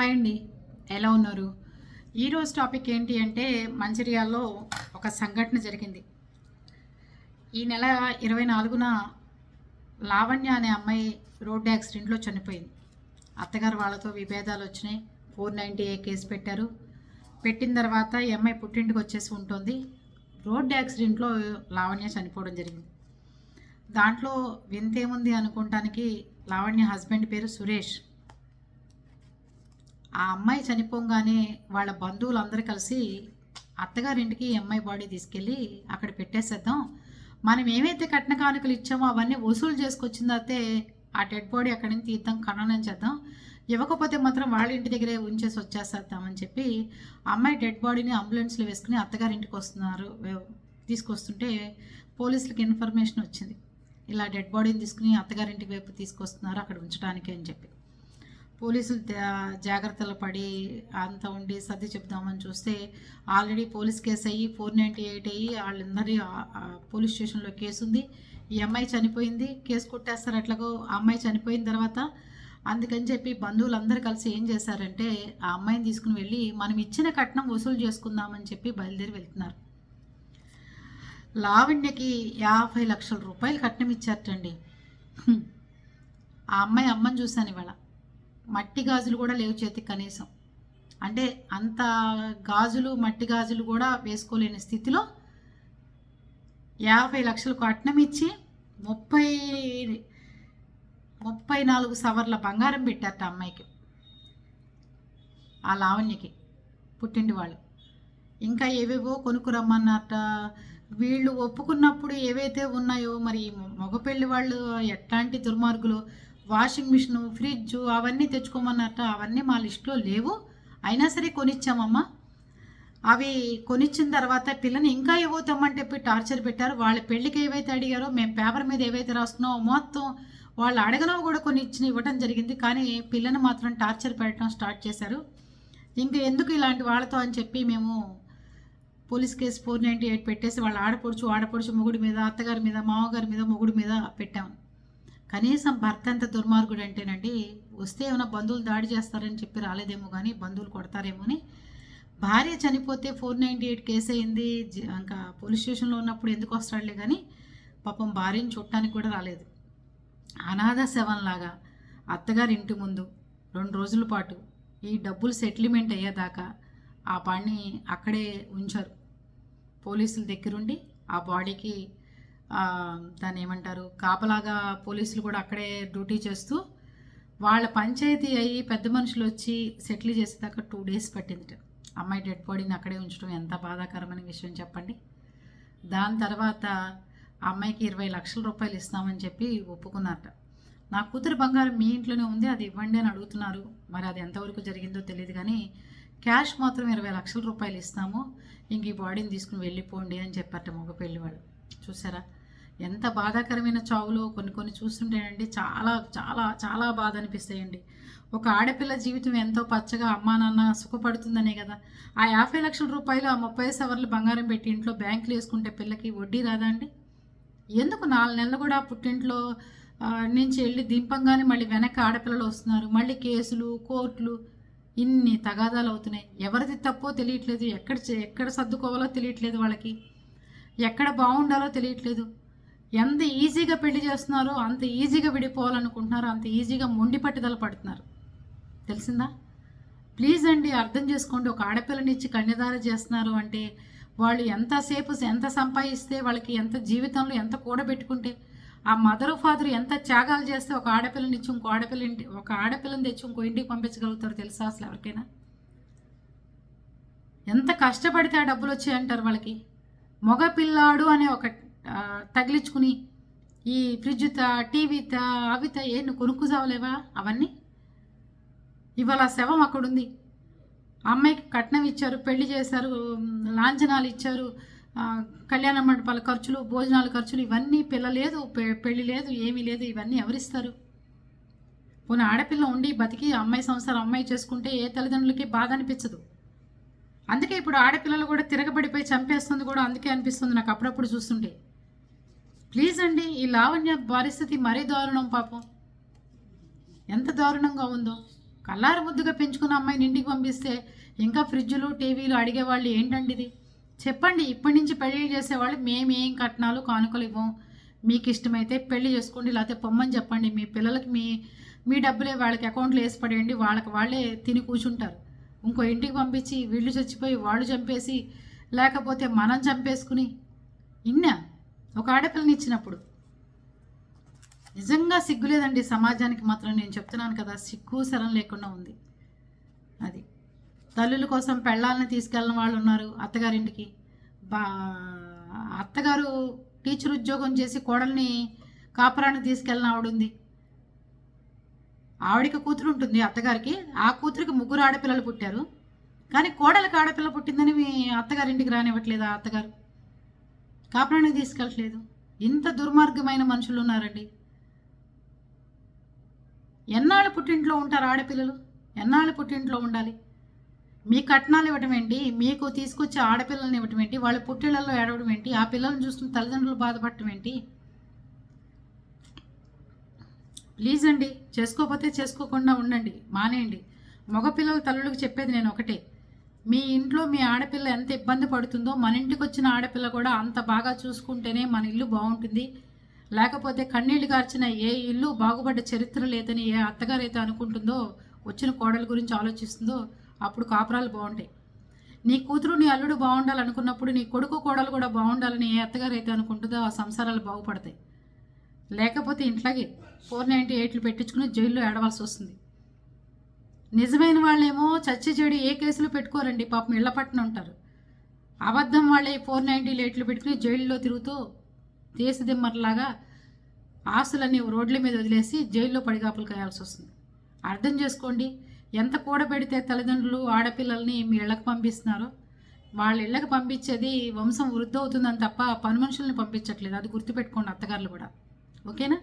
Hi అండి ఎలా ఉన్నారు? ఈరోజు టాపిక్ ఏంటి అంటే మంచిర్యాలలో ఒక సంఘటన జరిగింది. ఈ నెల ఇరవై నాలుగున లావణ్య అనే అమ్మాయి రోడ్డు యాక్సిడెంట్లో చనిపోయింది. అత్తగారు వాళ్ళతో విభేదాలు వచ్చినాయి. ఫోర్ నైంటీ ఏ కేసు పెట్టారు. పెట్టిన తర్వాత ఈ అమ్మాయి పుట్టింటికి వచ్చేసి ఉంటుంది. రోడ్డు యాక్సిడెంట్లో లావణ్య చనిపోవడం జరిగింది. దాంట్లో వింతేముంది అనుకోవటానికి లావణ్య హస్బెండ్ పేరు సురేష్. ఆ అమ్మాయి చనిపోగానే వాళ్ళ బంధువులందరూ కలిసి అత్తగారింటికి అమ్మాయి బాడీ తీసుకెళ్ళి అక్కడ పెట్టేసేద్దాం. మనం ఏమైతే కట్న కానుకలు ఇచ్చామో అవన్నీ వసూలు చేసుకొచ్చిందైతే ఆ డెడ్ బాడీ అక్కడి నుంచి తీద్దాం ఖననం చేద్దాం. ఇవ్వకపోతే మాత్రం వాళ్ళ ఇంటి దగ్గరే ఉంచేసి వచ్చేసేద్దామని చెప్పి అమ్మాయి డెడ్ బాడీని అంబులెన్స్లో వేసుకుని అత్తగారింటికి వస్తున్నారు. తీసుకొస్తుంటే పోలీసులకు ఇన్ఫర్మేషన్ వచ్చింది. ఇలా డెడ్ బాడీని తీసుకుని అత్తగారింటి వైపు తీసుకొస్తున్నారు అక్కడ ఉంచడానికి అని చెప్పి. పోలీసులు జాగ్రత్తలు పడి అంత ఉండి సర్ది చెప్దామని చూస్తే ఆల్రెడీ పోలీస్ కేసు అయ్యి ఫోర్ నైంటీ ఎయిట్ అయ్యి వాళ్ళందరి పోలీస్ స్టేషన్లో కేసు ఉంది ఈ అమ్మాయి చనిపోయింది. కేసు కొట్టేస్తారు అట్లాగో ఆ అమ్మాయి చనిపోయిన తర్వాత అందుకని చెప్పి బంధువులందరూ కలిసి ఏం చేశారంటే ఆ అమ్మాయిని తీసుకుని వెళ్ళి మనం ఇచ్చిన కట్నం వసూలు చేసుకుందామని చెప్పి బయలుదేరి వెళ్తున్నారు. లావణ్యకి యాభై లక్షల రూపాయలు కట్నం ఇచ్చారటండి. ఆ అమ్మాయి అమ్మని చూశాను ఇవాళ. మట్టి గాజులు కూడా లేవు చేతికి కనీసం. అంటే అంత గాజులు మట్టి గాజులు కూడా వేసుకోలేని స్థితిలో యాభై లక్షలు కట్నం ఇచ్చి ముప్పై ముప్పై నాలుగు సవర్ల బంగారం పెట్టారట అమ్మాయికి. ఆ లావణ్యకి పుట్టింటి వాళ్ళు. ఇంకా ఏవేవో కొనుక్కురమ్మన్నారట వీళ్ళు ఒప్పుకున్నప్పుడు ఏవైతే ఉన్నాయో మరి మగపెళ్ళి వాళ్ళు ఎట్లాంటి దుర్మార్గులు? వాషింగ్ మిషన్ ఫ్రిడ్జ్ అవన్నీ తెచ్చుకోమన్నట్ట అవన్నీ మా లిస్టులో లేవు. అయినా సరే కొనిచ్చామమ్మా. అవి కొనిచ్చిన తర్వాత పిల్లని ఇంకా ఏవో తెమ్మంటే చెప్పి టార్చర్ పెట్టారు. వాళ్ళ పెళ్ళికి ఏవైతే అడిగారో మేము పేపర్ మీద ఏవైతే రాస్తున్నామో మొత్తం వాళ్ళు అడగనవి కూడా కొన్ని ఇచ్చిన ఇవ్వడం జరిగింది. కానీ పిల్లని మాత్రం టార్చర్ పెట్టడం స్టార్ట్ చేశారు. ఇంకా ఎందుకు ఇలాంటి వాళ్ళతో అని చెప్పి మేము police case four ninety eight పెట్టేసి వాళ్ళు ఆడపడుచు ఆడపడుచు మొగుడి మీద అత్తగారి మీద మామగారి మీద మొగుడి మీద పెట్టాము కనీసం భర్త ఎంత దుర్మార్గుడు అంటేనండి వస్తే ఏమైనా బంధువులు దాడి చేస్తారని చెప్పి రాలేదేమో కానీ బంధువులు కొడతారేమో అని. భార్య చనిపోతే ఫోర్ నైంటీ ఎయిట్ కేసు అయింది జ- ఇంకా పోలీస్ స్టేషన్లో ఉన్నప్పుడు ఎందుకు వస్తాడులే కానీ పాపం భార్యని చూడటానికి కూడా రాలేదు. అనాథ శవంలాగా అత్తగారి ఇంటి ముందు రెండు రోజుల పాటు ఈ డబ్బులు సెటిల్మెంట్ అయ్యేదాకా ఆ పాడిని అక్కడే ఉంచారు. పోలీసుల దగ్గరుండి ఆ బాడీకి దాన్ని ఏమంటారు కాపలాగా పోలీసులు కూడా అక్కడే డ్యూటీ చేస్తూ వాళ్ళ పంచాయతీ అయ్యి పెద్ద మనుషులు వచ్చి సెటిల్ చేసేదాకా టూ డేస్ పట్టిందిట. అమ్మాయి డెడ్ బాడీని అక్కడే ఉంచడం ఎంత బాధాకరమైన విషయం చెప్పండి. దాని తర్వాత అమ్మాయికి ఇరవై లక్షల రూపాయలు ఇస్తామని చెప్పి ఒప్పుకున్నారట. నా కూతురు బంగారం మీ ఇంట్లోనే ఉంది అది ఇవ్వండి అని అడుగుతున్నారు. మరి అది ఎంతవరకు జరిగిందో తెలియదు కానీ క్యాష్ మాత్రం ఇరవై లక్షల రూపాయలు ఇస్తాము ఇంక ఈ బాడీని తీసుకుని వెళ్ళిపోండి అని చెప్పారట మగ పెళ్ళివాడు చూసారా? ఎంత బాధాకరమైన చావులో కొన్ని కొన్ని చూస్తుంటేనండి చాలా చాలా చాలా బాధ అనిపిస్తాయండి ఒక ఆడపిల్ల జీవితం ఎంతో పచ్చగా అమ్మా నాన్న సుఖపడుతుందనే కదా. ఆ యాభై లక్షల రూపాయలు ఆ ముప్పై సవర్లు బంగారం పెట్టి ఇంట్లో బ్యాంకులు వేసుకుంటే పిల్లకి వడ్డీ రాదా అండి? ఎందుకు నాలుగు నెలలు కూడా పుట్టింట్లో నుంచి వెళ్ళి దింపంగానే మళ్ళీ వెనక్కి ఆడపిల్లలు వస్తున్నారు? మళ్ళీ కేసులు కోర్టులు ఇన్ని తగాదాలు అవుతున్నాయి. ఎవరిది తప్పో తెలియట్లేదు. ఎక్కడ చే- ఎక్కడ సర్దుకోవాలో తెలియట్లేదు వాళ్ళకి. ఎక్కడ బాగుండాలో తెలియట్లేదు. ఎంత ఈజీగా పెళ్ళి చేస్తున్నారో అంత ఈజీగా విడిపోవాలనుకుంటున్నారో అంత ఈజీగా మొండి పట్టుదల పడుతున్నారు. తెలిసిందా? ప్లీజ్ అండి అర్థం చేసుకోండి. ఒక ఆడపిల్లనిచ్చి కన్యదార చేస్తున్నారు అంటే వాళ్ళు ఎంతసేపు ఎంత సంపాదిస్తే వాళ్ళకి ఎంత జీవితంలో ఎంత కూడబెట్టుకుంటే ఆ మదర్ ఫాదర్ ఎంత త్యాగాలు చేస్తే ఒక ఆడపిల్లనిచ్చి ఇంకో ఆడపిల్ల ఇంటి ఒక ఆడపిల్లని తెచ్చి ఇంకో ఇంటికి పంపించగలుగుతారు తెలుసా అసలు ఎవరికైనా? ఎంత కష్టపడితే ఆ డబ్బులు వచ్చాయంటారు వాళ్ళకి. మగ పిల్లాడు అనే ఒక తగిలించుకుని ఈ ఫ్రిడ్జ్ టీవీతో అవిత ఏ నువ్వు కొనుక్కు అవన్నీ? ఇవాళ శవం అక్కడుంది. ఉంది అమ్మాయికి కట్నం ఇచ్చారు పెళ్ళి చేశారు లాంఛనాలు ఇచ్చారు కళ్యాణ మండపాల ఖర్చులు భోజనాల ఖర్చులు ఇవన్నీ పిల్ల లేదు పె- పెళ్ళి లేదు ఏమీ లేదు ఇవన్నీ ఎవరిస్తారు? పోనీ ఆడపిల్ల ఉండి బతికి అమ్మాయి సంసారం అమ్మాయి చేసుకుంటే ఏ తల్లిదండ్రులకి బాధ అనిపించదు. అందుకే ఇప్పుడు ఆడపిల్లలు కూడా తిరగబడిపోయి చంపేస్తుంది కూడా అందుకే అనిపిస్తుంది నాకు అప్పుడప్పుడు చూస్తుంటే. ప్లీజ్ అండి ఈ లావణ్య పరిస్థితి మరీ దారుణం పాపం. ఎంత దారుణంగా ఉందో. కల్లారు ముద్దుగా పెంచుకున్న అమ్మాయిని ఇంటికి పంపిస్తే ఇంకా ఫ్రిడ్జ్లు టీవీలు అడిగేవాళ్ళు ఏంటండి ఇది? చెప్పండి ఇప్పటి నుంచి పెళ్ళి చేసేవాళ్ళు మేమేం కట్నాలు కానుకలు ఇవ్వం. మీకు ఇష్టమైతే పెళ్ళి చేసుకోండి లేకపోతే పొమ్మని చెప్పండి. మీ పిల్లలకి మీ మీ డబ్బులే వాళ్ళకి అకౌంట్లో వేసి పడేయండి వాళ్ళకి వాళ్ళే తిని కూర్చుంటారు. ఇంకో ఇంటికి పంపించి వీళ్ళు చచ్చిపోయి వాళ్ళు చంపేసి లేకపోతే మనం చంపేసుకుని. ఇన్నా? ఒక ఆడపిల్లని ఇచ్చినప్పుడు. నిజంగా సిగ్గు లేదండి సమాజానికి మాత్రం నేను చెప్తున్నాను కదా సిగ్గు సరం లేకుండా ఉంది. అది. తల్లుల కోసం పెళ్ళాలని తీసుకెళ్ళిన వాళ్ళు ఉన్నారు అత్తగారింటికి. బా అత్తగారు టీచర్ ఉద్యోగం చేసి కోడల్ని కాపురాన్ని తీసుకెళ్ళిన ఆవిడ ఉంది ఆవిడకి కూతురు ఉంటుంది అత్తగారికి. ఆ కూతురికి ముగ్గురు ఆడపిల్లలు పుట్టారు. కానీ కోడలికి ఆడపిల్ల పుట్టిందని మీ అత్తగారింటికి రానివ్వట్లేదు ఆ అత్తగారు? కాపురాన్ని తీసుకెళ్ళట్లేదు. ఇంత దుర్మార్గమైన మనుషులు ఉన్నారండి. ఎన్నాళ్ళు పుట్టింట్లో ఉంటారు ఆడపిల్లలు? ఎన్నాళ్ళు పుట్టింట్లో ఉండాలి? మీ కట్నాలు ఇవ్వటం ఏంటి? మీకు తీసుకొచ్చే ఆడపిల్లల్ని ఇవ్వటం ఏంటి? వాళ్ళ పుట్టిళ్ళల్లో ఏడవడం ఏంటి? ఆ పిల్లల్ని చూస్తున్న తల్లిదండ్రులు బాధపడటం ఏంటి? ప్లీజ్ అండి చేసుకోకపోతే చేసుకోకుండా ఉండండి. మానేయండి. మగపిల్లల తల్లులకు చెప్పేది నేను ఒకటే. మీ ఇంట్లో మీ ఆడపిల్ల ఎంత ఇబ్బంది పడుతుందో మన ఇంటికి వచ్చిన ఆడపిల్ల కూడా అంత బాగా చూసుకుంటేనే మన ఇల్లు బాగుంటుంది. లేకపోతే కన్నీళ్ళు గార్చిన ఏ ఇల్లు బాగుపడ్డ చరిత్ర లేదని ఏ అత్తగారు అయితే అనుకుంటుందో వచ్చిన కోడల గురించి ఆలోచిస్తుందో అప్పుడు కాపురాలు బాగుంటాయి. నీ కూతురు నీ అల్లుడు బాగుండాలనుకున్నప్పుడు నీ కొడుకు కోడలు కూడా బాగుండాలని ఏ అత్తగారు అయితే అనుకుంటుందో ఆ సంసారాలు బాగుపడతాయి. లేకపోతే ఇంట్లాగే ఫోర్ నైంటీ ఎయిట్లు పెట్టించుకుని జైల్లో ఏడవలసి వస్తుంది. నిజమైన వాళ్ళేమో చచ్చి చెడు ఏ కేసులు పెట్టుకోరండి? పాపం ఇళ్ళ పట్టున ఉంటారు అబద్ధం వాళ్ళే ఫోర్ నైంటీ లేట్లు పెట్టుకుని జైల్లో తిరుగుతూ దేశదిమ్మర్లాగా ఆస్తులన్నీ రోడ్ల మీద వదిలేసి జైల్లో పడిగాపులు కాయాల్సి వస్తుంది. అర్థం చేసుకోండి ఎంత కూడబెడితే తల్లిదండ్రులు ఆడపిల్లల్ని మీ ఇళ్ళకి పంపిస్తున్నారో? వాళ్ళ ఇళ్ళకి పంపించేది వంశం వృద్ధి అవుతుందని తప్ప పని మనుషుల్ని పంపించట్లేదు. అది గుర్తుపెట్టుకోండి అత్తగారులు కూడా. ఓకేనా?